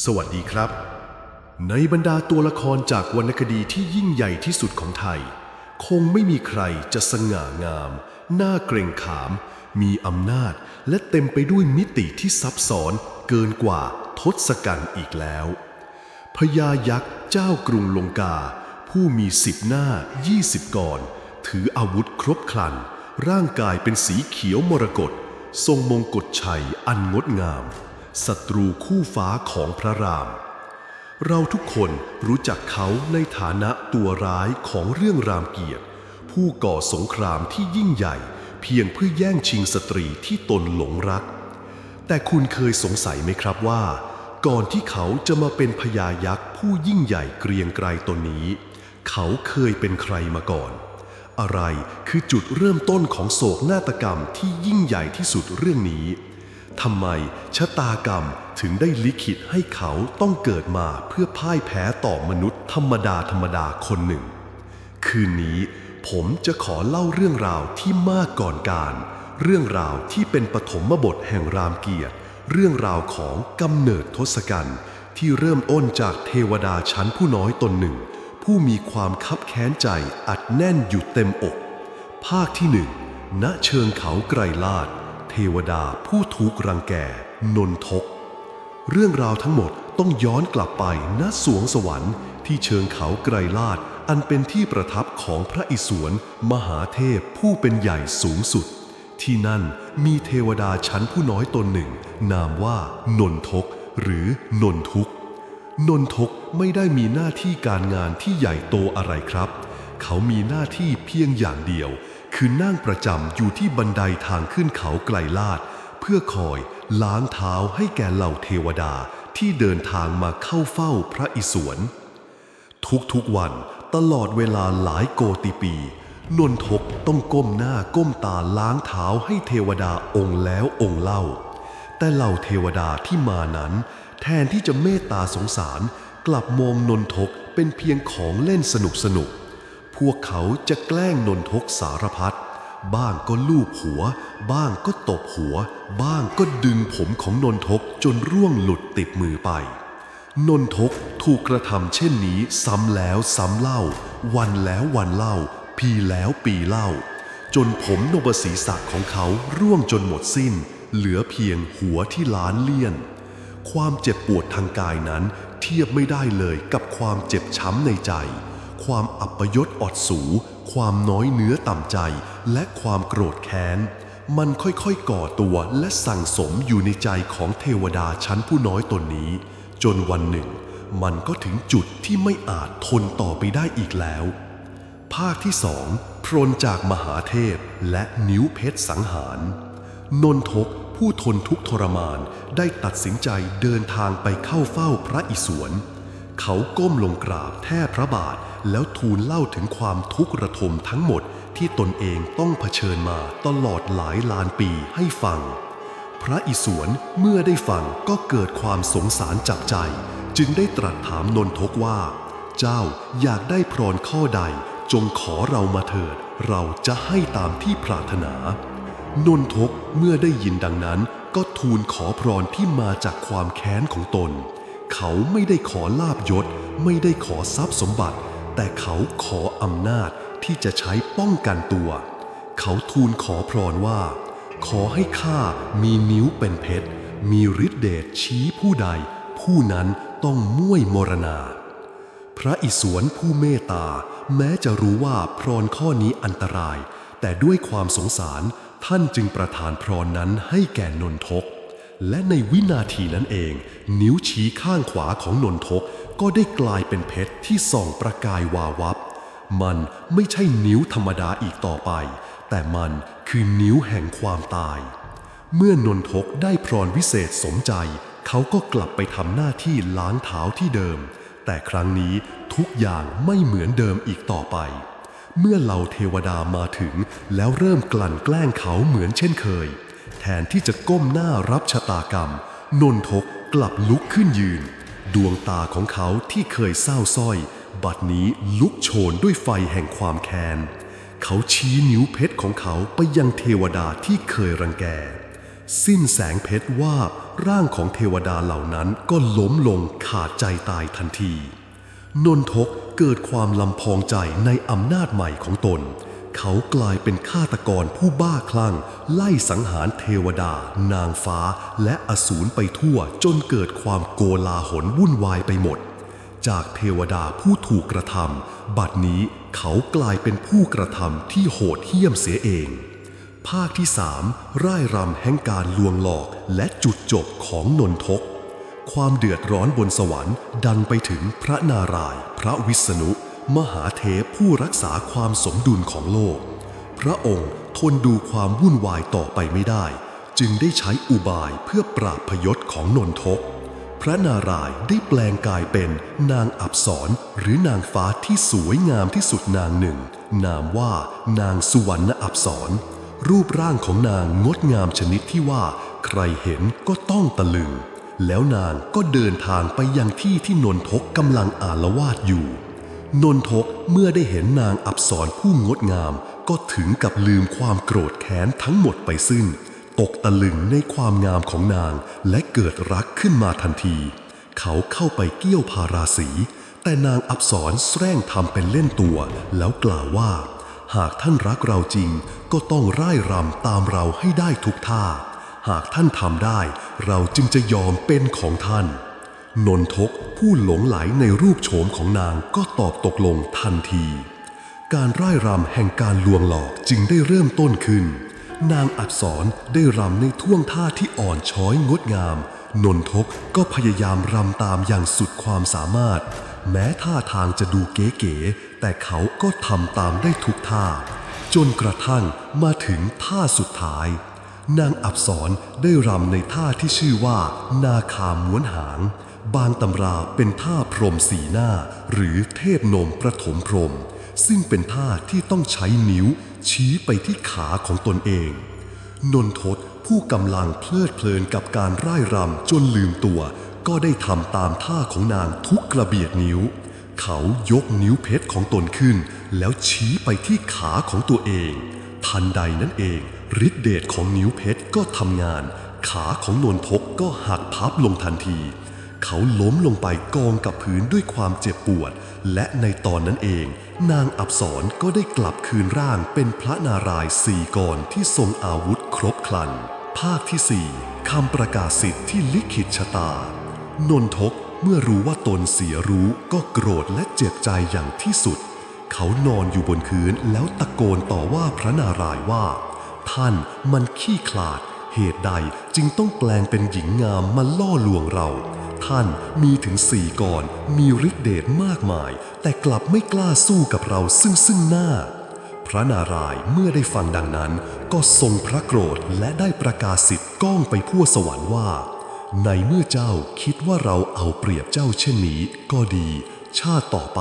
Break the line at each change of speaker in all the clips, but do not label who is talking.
สวัสดีครับ ในบรรดาตัวละครจากวรรณคดีที่ยิ่งใหญ่ที่สุดของไทย คงไม่มีใครจะสง่างาม น่าเกรงขาม มีอำนาจและเต็มไปด้วยมิติที่ซับซ้อนเกินกว่าทศกัณฐ์อีกแล้วพญายักษ์เจ้ากรุงลงกา ผู้มีสิบหน้า20กรถืออาวุธครบครัน ร่างกายเป็นสีเขียวมรกตทรงมงกุฎชัยอันงดงาม ศัตรูคู่ฟ้าของพระราม เราทุกคนรู้จักเขาในฐานะตัวร้ายของเรื่องรามเกียรติ ผู้ก่อสงครามที่ยิ่งใหญ่ เพียงเพื่อแย่งชิงสตรีที่ตนหลงรัก แต่คุณเคยสงสัยไหมครับว่า ก่อนที่เขาจะมาเป็นพญายักษ์ผู้ยิ่งใหญ่เกรียงไกรตนนี้ เขาเคยเป็นใครมาก่อนอะไรคือจุดเริ่มต้นของโศกนาฏกรรมที่ยิ่งใหญ่ที่สุดเรื่องนี้ ทำไมชะตากรรมถึงได้ลิขิตให้เขาต้องเกิดมาเพื่อพ่ายแพ้ต่อมนุษย์ธรรมดาธรรมดาคนหนึ่ง คืนนี้ผมจะขอเล่าเรื่องราวที่มากก่อนการ เรื่องราวที่เป็นปฐมบทแห่งรามเกียรติ เรื่องราวของกำเนิดทศกัณฐ์ที่เริ่มอ้นจากเทวดาชั้นผู้น้อยตนหนึ่ง ผู้มีความคับแค้นใจอัดแน่นอยู่เต็มอก ภาคที่หนึ่งณเชิงเขาไกรลาด เทวดาผู้ถูกรังแกนนทก เรื่องราวทั้งหมดต้องย้อนกลับไปณสวงสวรรค์ที่เชิงเขาไกรลาดอันเป็นที่ประทับของพระอิศวรมหาเทพผู้เป็นใหญ่สูงสุด ที่นั่นมีเทวดาชั้นผู้น้อยตนหนึ่ง นามว่านนทก หรือนนทุกนนทกไม่ได้มีหน้าที่การงานที่ใหญ่โตอะไรครับ เขามีหน้าที่เพียงอย่างเดียว คือนั่งประจำอยู่ที่บันไดทางขึ้นเขาไกลลาด เพื่อคอยล้างเท้าให้แก่เหล่าเทวดาที่เดินทางมาเข้าเฝ้าพระอิศวร ทุกๆวันตลอดเวลาหลายโกติปี นนทกต้องก้มหน้าก้มตาล้างเท้าให้เทวดาองค์แล้วองค์เล่า แต่เหล่าเทวดาที่มานั้น แทนที่จะเมตตาสงสารกลับมองนนทกเป็นเพียงของเล่นสนุกสนุก พวกเขาจะแกล้งนนทกสารพัดบ้างก็ลูบหัว บ้างก็ตบหัว บ้างก็ดึงผมของนนทกจนร่วงหลุดติดมือไป นนทกถูกกระทำเช่นนี้ซ้ำแล้วซ้ำเล่า วันแล้ววันเล่า ปีแล้วปีเล่า จนผมโนบศีรษะของเขาร่วงจนหมดสิ้น เหลือเพียงหัวที่ล้านเลี่ยน ความเจ็บปวดทางกายนั้นเทียบไม่ได้เลยกับความเจ็บช้ำในใจ ความอัปยศอดสู ความน้อยเนื้อต่ำใจ และความโกรธแค้น มันค่อยๆก่อตัวและสั่งสมอยู่ในใจของเทวดาชั้นผู้น้อยตนนี้ จนวันหนึ่ง มันก็ถึงจุดที่ไม่อาจทนต่อไปได้อีกแล้ว ภาคที่สองพรนจากมหาเทพและนิ้วเพชรสังหาร นนทกผู้ทนทุกทรมานได้ตัดสินใจเดินทางไปเข้าเฝ้าพระอิศวร เขาก้มลงกราบแทบพระบาทแล้วทูลเล่าถึงความทุกข์ระทมทั้งหมดที่ตนเองต้องเผชิญมาตลอดหลายล้านปีให้ฟัง พระอิศวรเมื่อได้ฟังก็เกิดความสงสารจับใจ จึงได้ตรัสถามนนทกว่า เจ้าอยากได้พรข้อใดจงขอเรามาเถิด เราจะให้ตามที่ปรารถนา นนทกเมื่อได้ยินดังนั้น ก็ทูลขอพรที่มาจากความแค้นของตน เขาไม่ได้ขอลาบยศ ไม่ได้ขอทรัพย์สมบัติ แต่เขาขออำนาจที่จะใช้ป้องกันตัว เขาทูลขอพรว่า ขอให้ข้ามีนิ้วเป็นเพชร มีฤทธิเดชชี้ผู้ใด ผู้นั้นต้องม่วยมรณา พระอิศวรผู้เมตตา แม้จะรู้ว่าพรข้อนี้อันตราย แต่ด้วยความสงสารท่านจึงประทานพรนั้นให้แก่นนทก และในวินาทีนั้นเอง นิ้วชี้ข้างขวาของนนทกก็ได้กลายเป็นเพชรที่ส่องประกายวาวับ มันไม่ใช่นิ้วธรรมดาอีกต่อไป แต่มันคือนิ้วแห่งความตาย เมื่อนนทกได้พรวิเศษสมใจ เขาก็กลับไปทำหน้าที่ล้างเท้าที่เดิม แต่ครั้งนี้ทุกอย่างไม่เหมือนเดิมอีกต่อไป เมื่อเหล่าเทวดามาถึงแล้วเริ่มกลั่นแกล้งเขาเหมือนเช่นเคย แทนที่จะก้มหน้ารับชะตากรรม นนทกกลับลุกขึ้นยืน ดวงตาของเขาที่เคยเศร้าสร้อย บัดนี้ลุกโชนด้วยไฟแห่งความแค้น เขาชี้นิ้วเพชรของเขาไปยังเทวดาที่เคยรังแก สิ้นแสงเพชรว่าร่างของเทวดาเหล่านั้นก็ล้มลงขาดใจตายทันที นนทกเกิดความลำพองใจในอำนาจใหม่ของตน เขากลายเป็นฆาตกรผู้บ้าคลั่ง ไล่สังหารเทวดา นางฟ้า และอสูรไปทั่วจนเกิดความโกลาหลวุ่นวายไปหมด จากเทวดาผู้ถูกกระทำบัดนี้เขากลายเป็นผู้กระทำที่โหดเหี้ยมเสียเอง ภาคที่สามร่ายรำแห่งการลวงหลอกและจุดจบของนนทก ความเดือดร้อนบนสวรรค์ดังไปถึงพระนารายณ์พระวิษณุ มหาเทพผู้รักษาความสมดุลของโลก พระองค์ทนดูความวุ่นวายต่อไปไม่ได้ จึงได้ใช้อุบายเพื่อปราบพยศของนนทก พระนารายณ์ได้แปลงกายเป็นนางอับสรหรือนางฟ้าที่สวยงามที่สุดนางหนึ่ง นามว่านางสุวรรณอับสรรูปร่างของนางงดงามชนิดที่ว่า ใครเห็นก็ต้องตะลึง แล้วนางก็เดินทางไปยังที่ที่นนทกกำลังอาละวาดอยู่ นนทกเมื่อได้เห็นนางอับสรผู้งดงาม ก็ถึงกับลืมความโกรธแค้นทั้งหมดไปสิ้น ตกตะลึงในความงามของนางและเกิดรักขึ้นมาทันที เขาเข้าไปเกี่ยวพาราสี แต่นางอับสรแสร้งทำเป็นเล่นตัว แล้วกล่าวว่า หากท่านรักเราจริง ก็ต้องร่ายรำตามเราให้ได้ทุกท่า หากท่านทำได้ เราจึงจะยอมเป็นของท่าน นนทกผู้หลงไหลในรูปโฉมของนางก็ตอบตกลงทันที การร่ายรำแห่งการลวงหลอกจึงได้เริ่มต้นขึ้น นางอักษรได้รำในท่วงท่าที่อ่อนช้อยงดงาม นนทกก็พยายามรำตามอย่างสุดความสามารถ แม้ท่าทางจะดูเก๋ๆแต่เขาก็ทำตามได้ทุกท่า จนกระทั่งมาถึงท่าสุดท้าย นางอับสรได้รำในท่าที่ชื่อว่า นาคาม้วนหาง บางตำราเป็นท่าพรหมสีหน้า หรือเทพนมประถมพรหมซึ่งเป็นท่าที่ต้องใช้นิ้วชี้ไปที่ขาของตนเอง นนทศผู้กำลังเพลิดเพลินกับการร่ายรำจนลืมตัว ก็ได้ทำตามท่าของนางทุกกระเบียดนิ้ว เขายกนิ้วเพชรของตนขึ้น แล้วชี้ไปที่ขาของตัวเอง ทันใดนั้นเองฤทธิเดชของนิ้วเพชรก็ทำงาน ขาของนนทกก็หักพับลงทันที เขาล้มลงไปกองกับพื้นด้วยความเจ็บปวด และในตอนนั้นเอง นางอับสรก็ได้กลับคืนร่างเป็นพระนารายณ์สี่กรที่ทรงอาวุธครบครัน ภาคที่สี่คำประกาศสิทธิ์ที่ลิขิตชะตา นนทกเมื่อรู้ว่าตนเสียรู้ก็โกรธและเจ็บใจอย่างที่สุด เขานอนอยู่บนพื้นแล้วตะโกนต่อว่าพระนารายณ์ว่า ท่านมันขี้ขลาด เหตุใดจึงต้องแปลงเป็นหญิงงามมาล่อลวงเรา ท่านมีถึงสี่กรมีฤทธิเดชมากมาย แต่กลับไม่กล้าสู้กับเราซึ่งซึ่งหน้า พระนารายณ์เมื่อได้ฟังดังนั้น ก็ทรงพระโกรธและได้ประกาศสิทธิ์ก้องไปทั่วสวรรค์ว่า ในเมื่อเจ้าคิดว่าเราเอาเปรียบเจ้าเช่นนี้ก็ดี ชาติต่อไป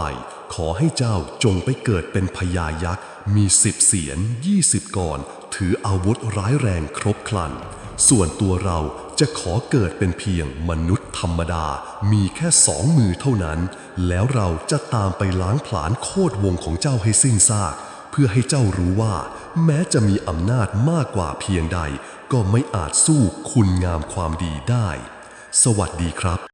ขอให้เจ้าจงไปเกิดเป็นพญายักษ์ มีสิบเสียนยี่สิบกรถืออาวุธร้ายแรงครบครัน ส่วนตัวเราจะขอเกิดเป็นเพียงมนุษย์ธรรมดา มีแค่สองมือเท่านั้น แล้วเราจะตามไปล้างผลาญโคตรวงของเจ้าให้สิ้นซาก เพื่อให้เจ้ารู้ว่า แม้จะมีอำนาจมากกว่าเพียงใด ก็ไม่อาจสู้คุณงามความดีได้ สวัสดีครับ